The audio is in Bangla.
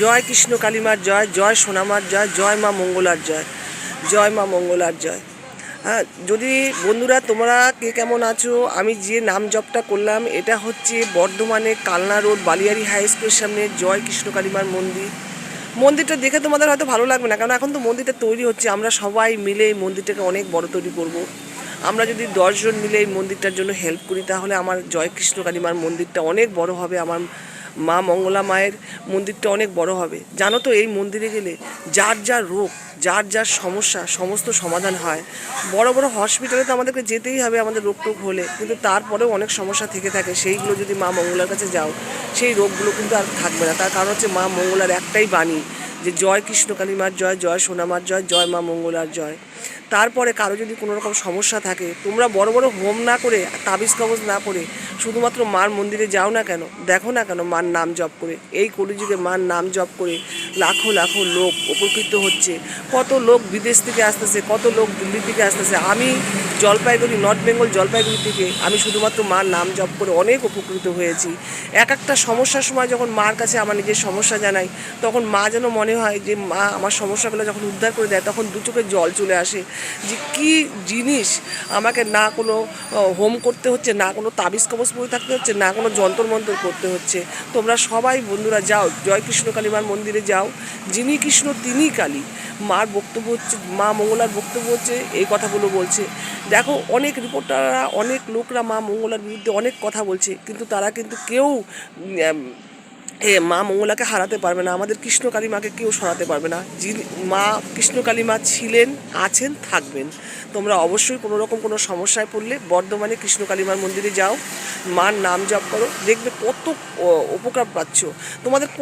জয় কৃষ্ণ কালীমার জয় জয় সোনামার জয় জয় মা মঙ্গলার জয় জয় মা মঙ্গলার জয় হ্যাঁ যদি বন্ধুরা তোমরা কে কেমন আছো, আমি যে নাম জপটা করলাম, এটা হচ্ছে বর্ধমানে কালনা রোড বালিয়ারি হাই স্কুলের সামনে জয় কৃষ্ণ কালীমার মন্দির মন্দিরটা দেখে তোমাদের হয়তো ভালো লাগবে না, কারণ এখন তো মন্দিরটা তৈরি হচ্ছে, আমরা সবাই মিলে এই মন্দিরটাকে অনেক বড় তৈরি করব। আমরা যদি দশজন মিলে এই মন্দিরটার জন্য হেল্প করি, তাহলে আমার জয় কৃষ্ণ কালীমার মন্দিরটা অনেক বড় হবে, আমার মা মঙ্গলা মায়ের মন্দিরটা অনেক বড় হবে। জানো তো এই মন্দিরে গেলে যার যার রোগ, যার যার সমস্যা, সমস্ত সমাধান হয়। বড় বড় হসপিটালে তো আমাদেরকে যেতেই হবে আমাদের রোগ টোগ হলে। কিন্তু তারপরেও অনেক সমস্যা থেকে থাকে। সেইগুলো যদি মা মঙ্গলার কাছে যাও, সেই রোগগুলো কিন্তু আর থাকবে না। তার কারণ হচ্ছে মা মঙ্গলার একটাই বাণী যে জয় কৃষ্ণ কালীমার জয় জয় সোনামার জয় জয় মা মঙ্গলার জয়। তারপরে কারও যদি কোনো রকম সমস্যা থাকে, তোমরা বড় বড় হোম না করে, তাবিজ কবজ না করে, শুধুমাত্র মার মন্দিরে যাও না কেন, দেখো না কেন মার নাম জপ করে। এই কলিযুগে মার নাম জপ করে লাখো লাখো লোক উপকৃত হচ্ছে। কত লোক বিদেশ থেকে আসতেছে, কত লোক দিল্লি থেকে আসতেছে। আমি জলপাইগুড়ি নর্থ বেঙ্গল জলপাইগুড়ি থেকে আমি শুধুমাত্র মার নাম জপ করে অনেক উপকৃত হয়েছি। এক একটা সমস্যার সময় যখন মার কাছে আমার নিজের সমস্যা জানাই, তখন মা যেন মনে হয় যে, মা, আমার সমস্যাগুলো যখন উদ্ধার করে দেয়, তখন দু চোখে জল চলে আসে। যে কি জিনিস আমাকে না কোনো হোম করতে হচ্ছে, না কোনো তাবিজ কবজ পরে থাকতে হচ্ছে, না কোনো যন্ত্র মন্ত্র করতে হচ্ছে। তোমরা সবাই বন্ধুরা যাও জয় কৃষ্ণ কালীমার মন্দিরে যাও। যিনি কৃষ্ণ তিনি কালী। মার বক্তব্য হচ্ছে, মা মঙ্গলার বক্তব্য হচ্ছে, এই কথাগুলো বলছে। দেখো, অনেক রিপোর্টাররা অনেক লোকরা মা মঙ্গলার বিরুদ্ধে অনেক কথা বলছে, কিন্তু তারা কিন্তু কেউ এ মা মঙ্গলাকে হারাতে পারবে না, আমাদের কৃষ্ণ কালী মাকে কেউ সরাতে পারবে না। যিনি, মা কৃষ্ণ কালী মা ছিলেন, আছেন, থাকবেন। তোমরা অবশ্যই কোনো রকম কোনো সমস্যায় পড়লে বর্ধমানে কৃষ্ণ কালীমার মন্দিরে যাও, মার নাম জপ করো, দেখবে কত উপকার পাচ্ছ। তোমাদের